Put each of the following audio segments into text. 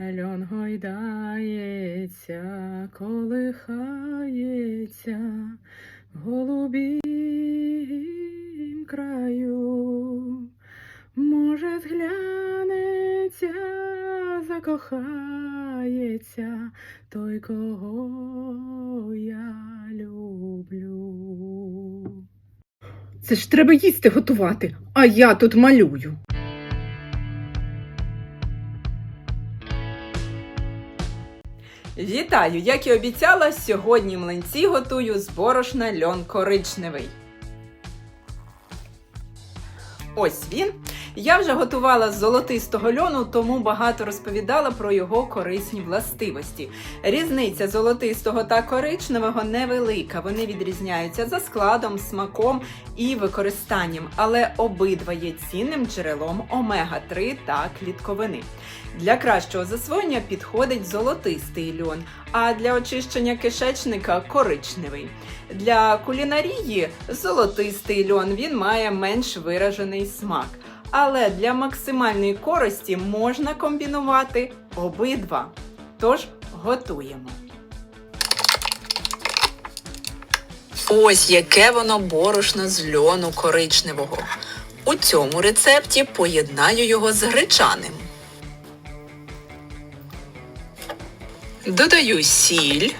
Льон гойдається, колихається в голубім краю. Може, зглянеться, закохається той, кого я люблю. Це ж треба їсти готувати, а я тут малюю. Вітаю! Як і обіцяла, сьогодні млинці готую з борошна льон коричневий. Ось він. Я вже готувала з золотистого льону, тому багато розповідала про його корисні властивості. Різниця золотистого та коричневого невелика. Вони відрізняються за складом, смаком і використанням, але обидва є цінним джерелом омега-3 та клітковини. Для кращого засвоєння підходить золотистий льон, а для очищення кишечника коричневий. Для кулінарії золотистий льон він має менш виражений смак. Але для максимальної користі можна комбінувати обидва. Тож готуємо. Ось яке воно борошно з льону коричневого. У цьому рецепті поєднаю його з гречаним. Додаю сіль,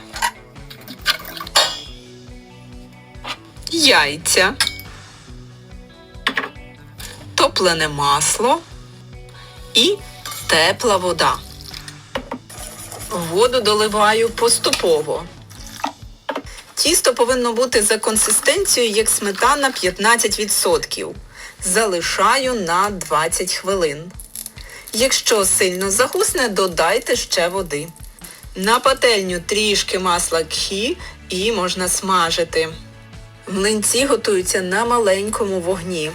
яйця, топлене масло і тепла вода. Воду доливаю поступово. Тісто повинно бути за консистенцією як сметана 15%. Залишаю на 20 хвилин. Якщо сильно загусне, додайте ще води. На пательню трішки масла кхі і можна смажити. Млинці готуються на маленькому вогні.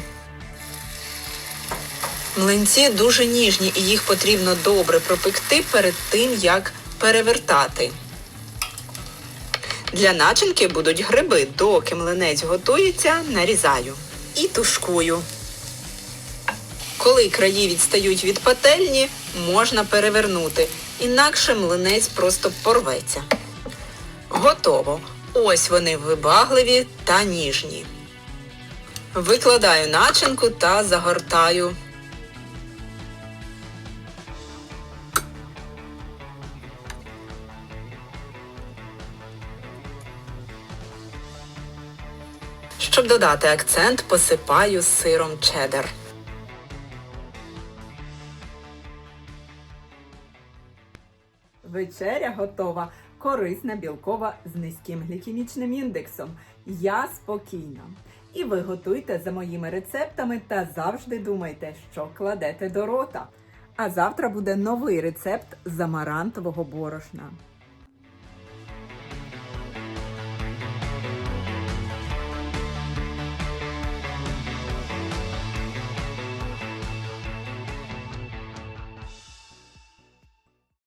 Млинці дуже ніжні і їх потрібно добре пропекти перед тим, як перевертати. Для начинки будуть гриби. Доки млинець готується, нарізаю і тушкую. Коли краї відстають від пательні, можна перевернути, інакше млинець просто порветься. Готово. Ось вони вибагливі та ніжні. Викладаю начинку та загортаю. Щоб додати акцент, посипаю сиром чеддер. Вечеря готова. Корисна білкова з низьким глікемічним індексом. Я спокійна. І ви готуйте за моїми рецептами та завжди думайте, що кладете до рота. А завтра буде новий рецепт з амарантового борошна.